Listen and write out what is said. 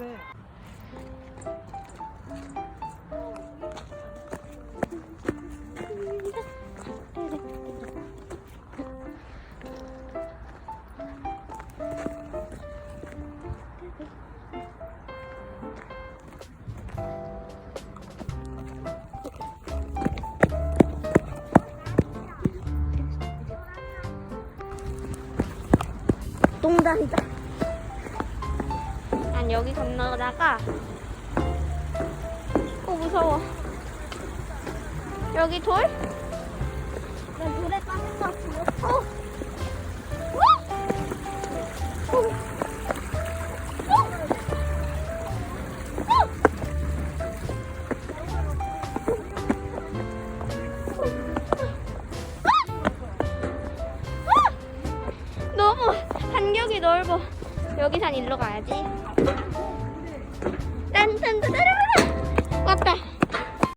왜? 똥단이다. 난 여기 건너다가 어 무서워. 여기 돌? 나 돌에 빠진 것 같은데. 어? 어? 어? 너무 간격이 넓어. 여기산 일로 가야지. 딴딴따따라.